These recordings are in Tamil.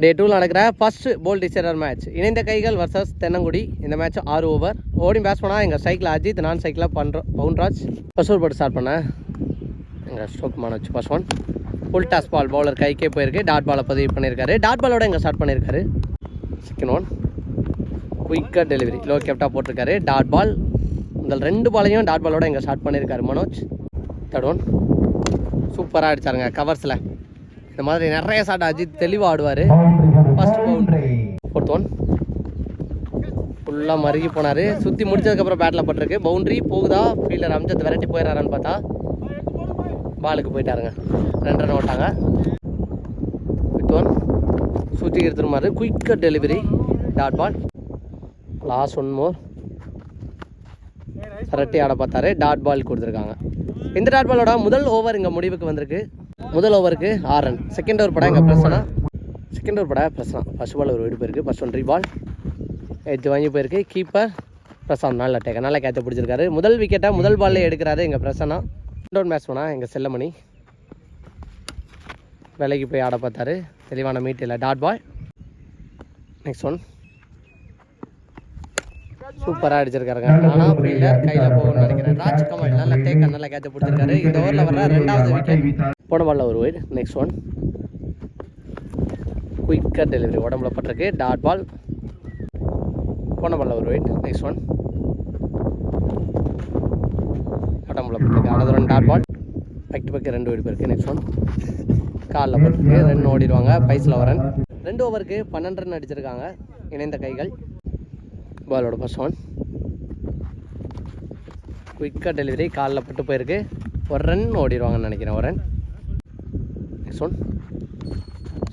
டே டூவில் நடக்கிற ஃபர்ஸ்ட் போல் டிசைடர் மேட்ச் இணைந்த கைகள் வர்சஸ் தென்னங்குடி. இந்த மேட்ச் ஆறு ஓவர் ஓடி பேட்ஸ் பண்ணால் எங்கள் சைக்கிள் அஜித் நான் சைக்கிளாக பண்ணுற பவுன்ராஜ். ஃபர்ஸ்ட் ஓவர் போட்டு ஸ்டார்ட் பண்ணேன் எங்கள் stroke Manoj first one full toss ball bowler கைக்கே போயிருக்கு. டாட் பாலை பதிவு பண்ணியிருக்காரு டாட் பாலோட எங்கள் ஸ்டார்ட் பண்ணியிருக்காரு செகண்ட் ஒன் குயிக்காக டெலிவரி லோ கேப்டாக போட்டிருக்காரு. டாட் பால் முதல் ரெண்டு பாலையும் டாட் பாலோட எங்கள் ஸ்டார்ட் பண்ணியிருக்காரு மனோஜ். தேர்ட் ஒன் சூப்பராக அடித்தாருங்க கவர்ஸில் இந்த மாதிரி நிறைய சாட்டை அஜித் தெளிவாக ஆடுவார். ஃபர்ஸ்ட் பவுண்ட்ரி ஃபோர்த் ஒன் ஃபுல்லாக மருகி போனார். சுற்றி முடிச்சதுக்கப்புறம் பேட்டில் பட்டிருக்கு. பவுண்டரி போகுதா? ஃபீல்டர் அம்ஜத் விரட்டி போயிடறாருன்னு பார்த்தா பாலுக்கு போயிட்டாருங்க. ரெண்டு ரன் ஓட்டாங்க. ஃபிஃப்த் ஒன் சுற்றி எடுத்துருமாரு குயிக்காக delivery dot ball last one more சரட்டி ஆட பார்த்தாரு. டாட் பால் கொடுத்துருக்காங்க. இந்த டாட் பாலோட முதல் ஓவர் இங்கே முடிவுக்கு வந்திருக்கு. முதல் ஓவருக்கு ஆறு ரன் செகண்ட் ஓவர் படம் இங்கே பிரச்சனை செகண்ட் ஓவர் படம் பிரச்சனை ஃபர்ஸ்ட் பால் ஒரு வீடு போயிருக்கு. ஃபர்ஸ்ட் ஒன் பால் எட்டு வாங்கி போயிருக்கு. கீப்பர் பிரசாந்த். நல்ல டேக்க நல்லா கேட்ச பிடிச்சிருக்காரு. முதல் விக்கெட்டை முதல் பால்ல எடுக்கிறாரு எங்கள் பிரசனா ரெண்டு மேட்ச் பண்ணா எங்கள் செல்லமணி. விலைக்கு போய் ஆட பார்த்தாரு. தெளிவான மீட் இல்லை. டாட் பால் நெக்ஸ்ட் ஒன் சூப்பராக அடிச்சிருக்காருங்க. ஆனால் ஃபீல்டர் கையில் போகணும்னு நினைக்கிறேன். ராஜ்கமல் நல்ல டேக்க நல்ல கேட்ச பிடிச்சிருக்காரு. இந்த ஓவரில் வர ரெண்டாவது விக்கெட் போன ஒரு ஒயிட் நெக்ஸ்ட் ஒன் குயிக்காக டெலிவரி உடம்புல பட்டிருக்கு. டாட் பால் போன ஒரு ஒயிட் நெக்ஸ்ட் ஒன் உடம்புல பட்டிருக்கு. அனதர் ஒன் டாட் பால் பக்கி பக்கி ரெண்டு ஒயிட் போயிருக்கு நெக்ஸ்ட் ஒன் காலில் போட்டிருக்கு. ரெண்டு ஓடிடுவாங்க. பைஸில் வரன். ரெண்டு ஓவருக்கு பன்னெண்டு ரன் அடிச்சிருக்காங்க. இணைந்த கைகள். பாலோட ஃபர்ஸ்ட் ஒன் குயிக்காக டெலிவரி காலில் பட்டு போயிருக்கு. ஒரு ரன் ஓடிடுவாங்கன்னு நினைக்கிறேன். ஒரு ரன் நெக்ஸ்ட் ஒன்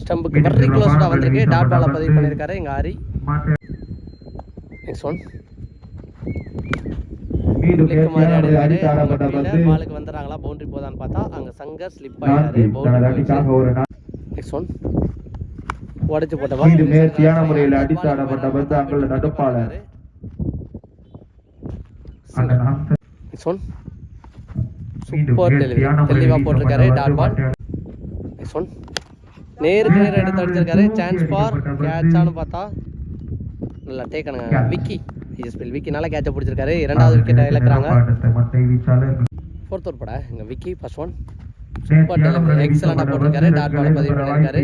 ஸ்டம்புக்கு வெரி க்ளோஸ்டாக வந்திருக்கு. டாட் பாலை பதிவு பண்ணியிருக்காரு எங்கள் ஆரி நெக்ஸ்ட் ஒன் பாலுக்கு வந்துடுறாங்களா? பவுண்டரி போதான்னு பார்த்தா அங்கே சங்கர் ஸ்லிப் ஆகிட்டாரு பவுண்டரி நெக்ஸ்ட் ஒன் உடைச்சு போட்ட ball. மீண்டும் நேர்த்தியான முறையில் அடித்து ஆடப்பட்ட பந்து அங்குள்ள நடுப்பாளர். அந்த நான்கு நெக்ஸ்ட் ஒன் மீண்டும் சூப்பர் டெலிவரி நேர்த்தியான தெளிவாக முறையில் போட்டிருக்காரு. டாட் பால் நெக்ஸ்ட் ஒன் நேருக்கு நேர் எடுத்து அடிச்சிருக்காரு. சான்ஸ் ஃபார் கேட்சான்னு பார்த்தா நல்லா டேக்கணுங்க விக்கி ஐஎஸ்பிஎல் விக்கி நல்லா கேட்ச பிடிச்சிருக்காரு. இரண்டாவது விக்கெட்டை இழக்கிறாங்க. ஃபோர்த் ஓவர் பட. எங்கள் Vicky first one super delivery எக்ஸலண்டாக போட்டிருக்காரு. டாட் பால் பதிவு பண்ணியிருக்காரு.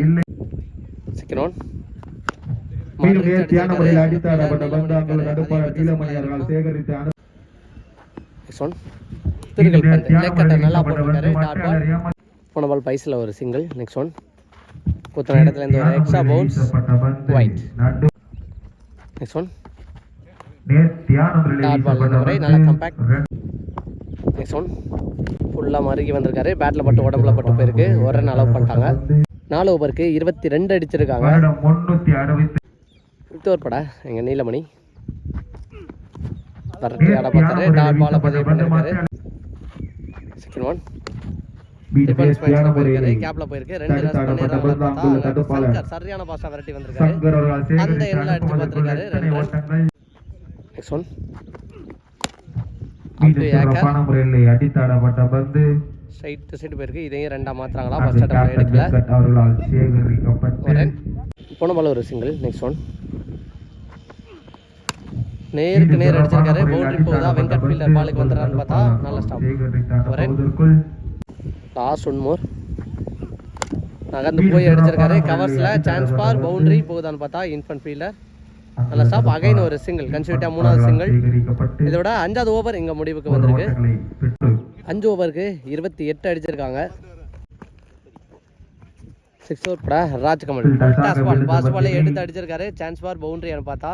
செகண்ட் ஒன் மீண்டும் நேர்த்தியான முறையில் பந்து அங்குள்ள நடுப்பாளர் சேகரித்து திருகல் பந்து நல்லா போட்டிருக்காரு. டாட் பால் போன பால் பைஸில் ஒரு சிங்கிள் நெக்ஸ்ட் ஒன் குத்துன இடத்துல இருந்து ஒரு extra bounce wide next one dot ball நல்லா கம்பேக்ட் நெக்ஸ்ட் ஒன் ஃபுல்லாக மறுகி வந்திருக்காரு. பேட்டில் பட்டு உடம்புல பட்டு போயிருக்கு. ஒரு ரன் அலோவ் பண்ணிட்டாங்க. நாலு ஓவருக்கு இருபத்தி ரெண்டு அடிச்சிருக்காங்க. ஃபிஃப்த் ஓவர் எங்கள் நீலமணி. வரட்டி ஆட பார்த்தாரு. டாட் பாலை பதிவு பண்ணியிருக்காரு செகண்ட் ஒன் டிஃபென்ஸ் மேட்ச்ல போயிருக்காரு. கேப்ல போயிருக்கு. ரெண்டு ரன் பண்ணிடுறாங்க சரியான பாஸா விரட்டி வந்திருக்காரு. அந்த எண்ணில் அடிச்சு பார்த்திருக்காரு, ரெண்டு. run. ஓட்டங்கள் நெக்ஸ்ட் ஒன் மீண்டும் அப்படியே ஏக்கர் சிறப்பான முறையில் அடித்தாடப்பட்ட பந்து. ஸ்ட்ரைட் சைடு போயிருக்கு. இதையும் ரெண்டா மாத்துறாங்களா? ஃபர்ஸ்ட் அட்டம் எடுக்கல. அவர்களால் ஒரு சேகரிக்கப்பட்டு ரன் போன பால் ஒரு சிங்கிள் நெக்ஸ்ட் ஒன் நேருக்கு நேர் அடிச்சிருக்காரு. பவுண்டரி போகுதா? வெங்கட் ஃபீல்டர் பாலுக்கு வந்துடுறான்னு பார்த்தா நல்ல ஸ்டாப் லாஸ்ட் ஒன் மோர். நகர்ந்து போய் அடிச்சிருக்காரு கவர்ஸில் சான்ஸ் பார் பவுண்டரி போகுதான்னு பார்த்தா இன்ஃபன் ஃபீல்டர் நல்ல ஸ்டாப் அகைன் ஒரு சிங்கிள் கன்சிவிட்டா மூணாவது சிங்கிள் இதோட அஞ்சாவது ஓவர் இங்கே முடிவுக்கு வந்திருக்கு. அஞ்சு ஓவருக்கு இருபத்தி எட்டு அடிச்சிருக்காங்க. சிக்ஸ் ஓவர் பட ராஜ்கமல் டாஸ் பால் பாஸ் பாலே எடுத்து அடிச்சிருக்காரு. சான்ஸ் பார் பவுண்டரியான்னு பார்த்தா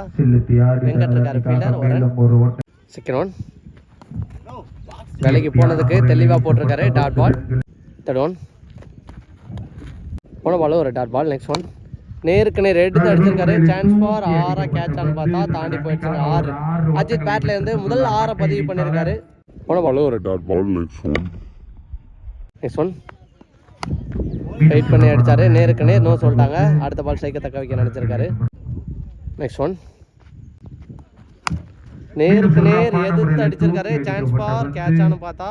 வெங்கட் இருக்காரு ஃபீல்டர் ஒரு run. ஒன் வேலைக்கு போனதுக்கு தெளிவாக போட்டிருக்காரு டாட் பால் தேர்ட் ஒன் போன பால் ஒரு டாட் பால் நெக்ஸ்ட் ஒன் நேருக்கு நேர் எடுத்து அடிச்சிருக்காரு சான்ஸ் ஃபார் ஆறா கேட்சான்னு பார்த்தா தாண்டி போயிடுச்சு ஆறு. அஜித் பேட்ல இருந்து முதல் ஆறை பதிவு பண்ணியிருக்காரு போன பால் ஒரு dot ball next one next one wait பண்ணி அடிச்சாரு. நேருக்கு நேர் நோ சொல்லிட்டாங்க. அடுத்த பால் சைக்க தக்க வைக்க நினச்சிருக்காரு. நெக்ஸ்ட் ஒன் நேருக்கு நேர் எதிர்த்து அடிச்சிருக்காரு. சான்ஸ் ஃபார் கேட்சான்னு பார்த்தா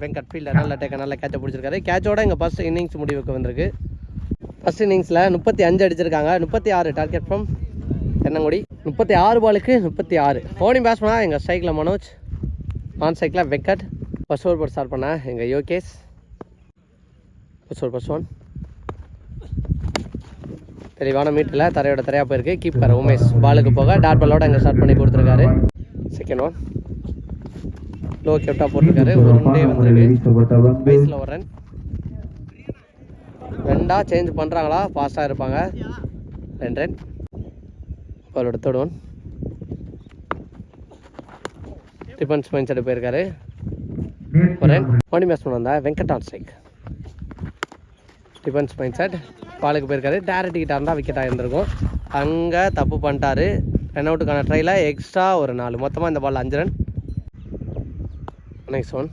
வெங்கட் ஃபீல்டர் நல்ல டேக்க நல்ல கேட்சை பிடிச்சிருக்காரு. கேட்சோட இங்கே ஃபஸ்ட் இன்னிங்ஸ் முடிவுக்கு வந்திருக்கு. ஃபஸ்ட் இன்னிங்ஸில் முப்பத்தி அஞ்சு அடிச்சிருக்காங்க. முப்பத்தி ஆறு டார்கெட் ஃப்ரம் தென்னங்குடி. முப்பத்தி ஆறு பாலுக்கு முப்பத்தி ஆறு. ஓனிங் பேட்ஸ்மனாக எங்கள் ஸ்ட்ரைக்கில் மனோஜ். ஆன் ஸ்ட்ரைக்கில் வெங்கட். ஃபர்ஸ்ட் ஓவர் போட்டு ஸ்டார்ட் பண்ண எங்கள் Yogesh. First over first one தெளிவான மீட்டில் தரையோட தரையாக போயிருக்கு. கீப்பர் உமேஷ் பாலுக்கு போக டாட் பாலோட எங்கள் ஸ்டார்ட் பண்ணி கொடுத்துருக்காரு. செகண்ட் ஒன் லோ கெப்டாக போட்டிருக்காரு. ஒரு டே வந்திருக்கு. வயசில் ஒரு ரன் ரெண்டா சேஞ்ச் பண்ணுறாங்களா ஃபாஸ்ட்டாக இருப்பாங்க. ரெண்டு run third one defence mind set போயிருக்காரு. ஒரு ரன் மணி மேட்ச் பண்ண வந்தா வெங்கடான் ஸ்ட்ரைக் டிஃபன்ஸ் மைண்ட் செட் பாலுக்கு போயிருக்காரு. டேரக்ட் கிட்ட இருந்தால் விக்கெட்டாக இருந்திருக்கும். அங்கே தப்பு பண்ணிட்டாரு. ரன் அவுட்டுக்கான ட்ரையில் எக்ஸ்ட்ரா ஒரு நாலு. மொத்தமாக இந்த பால் அஞ்சு run next one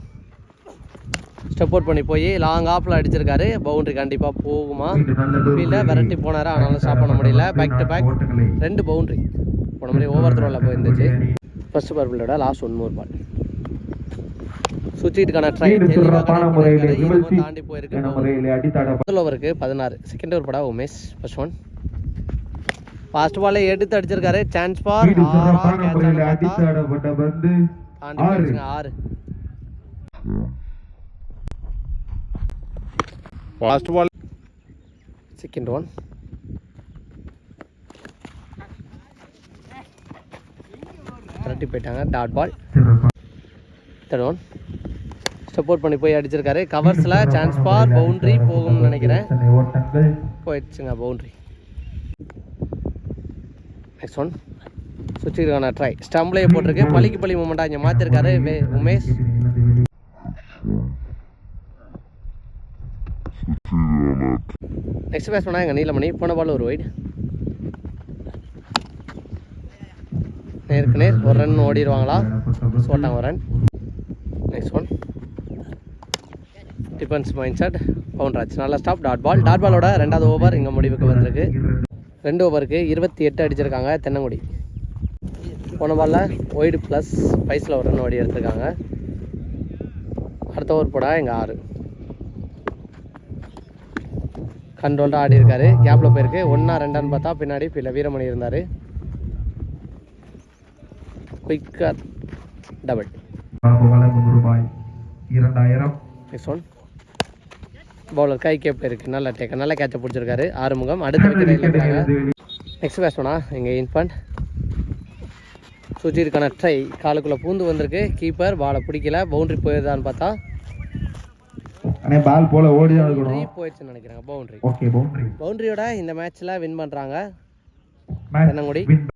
step out பண்ணி போய் லாங் ஆஃபில் அடிச்சிருக்காரு. பவுண்டரி கண்டிப்பாக போகுமா? இல்லை விரட்டி போனார்? ஆனாலும் ஸ்டாப் பண்ண முடியல. பேக் டு பேக் ரெண்டு பவுண்டரி போன மாதிரி ஓவர் த்ரோவில் போயிருந்துச்சு. ஃபர்ஸ்ட் பர்பிளோட லாஸ்ட் ஒன் மோர் பால் சுவிட்சுக்கான ட்ரை தாண்டி போயிருக்கு முதல் ஓவருக்கு பதினாறு. செகண்ட் ஓவர் படா உமேஷ். ஃபர்ஸ்ட் ஒன் ஃபாஸ்ட் பாலை எடுத்து அடிச்சிருக்காரு. சான்ஸ் தாண்டி ஆறு. First one. Second one. கரெக்டி போயிட்டாங்க. Dot ball third one support பண்ணி போய் அடிச்சிருக்காரு. கவர்ஸில் சான்ஸ் பார் பவுண்ட்ரி போகும்னு நினைக்கிறேன். போயிடுச்சுங்க பவுண்ட்ரி நெக்ஸ்ட் ஒன் சுவிட்சுக்கான ட்ரை ஸ்டம்ப்லேயே போட்டிருக்கு. பழிக்கு பழி மூமெண்ட்டாக இங்கே மாற்றிருக்காரு வே உமேஷ். நெக்ஸ்ட் பேஸ் பண்ணால் எங்கள் நீலமணி போன பால் ஒரு ஒயிட் நேருக்கு நேர் ஒரு ரன் ஓடிடுவாங்களா சோட்டாங்க ஒரு run next one defence mind set Pounraj நல்ல ஸ்டாப் டாட் பால் டாட் பாலோட ரெண்டாவது ஓவர் இங்கே முடிவுக்கு வந்திருக்கு. ரெண்டு ஓவருக்கு இருபத்தி எட்டு அடிச்சிருக்காங்க தென்னங்குடி. போன பாலில் ஒயிடு ப்ளஸ் பைஸில் ஒரு ரன் ஓடி எடுத்திருக்காங்க. அடுத்த ஓவர் போட எங்கள் ஆறு. கண்ட்ரோல்டாக ஆடி இருக்காரு கேப்பில் போயிருக்கு. ஒன்றா ரெண்டான்னு பார்த்தா பின்னாடி பிள்ளை வீரமணி இருந்தார். குயிக்கர் டபுள் ரூபாய் இரண்டாயிரம். நெக்ஸ்ட் ஒன் பவுலர் கை கேப் இருக்கு. நல்ல டேக்க நல்ல கேட்சை பிடிச்சிருக்காரு. ஆறுமுகம். அடுத்த விக்கெட் நெக்ஸ்ட் பேட்ஸ்மேனா எங்கள் இன்ஃபண்ட் சுஜிருக்கான ட்ரை காலுக்குள்ளே பூந்து வந்திருக்கு. கீப்பர் பாலை பிடிக்கல. பவுண்டரி போயிருதான்னு பார்த்தா அண்ணே பால் போல ஓடி தான் இருக்கணும் போயிடுச்சுன்னு நினைக்கிறேன் பவுண்டரி ஓகே பவுண்டரி பவுண்டரியோட இந்த மேட்ச்சில் வின் பண்ணுறாங்க மேட்ச் தென்னங்குடி.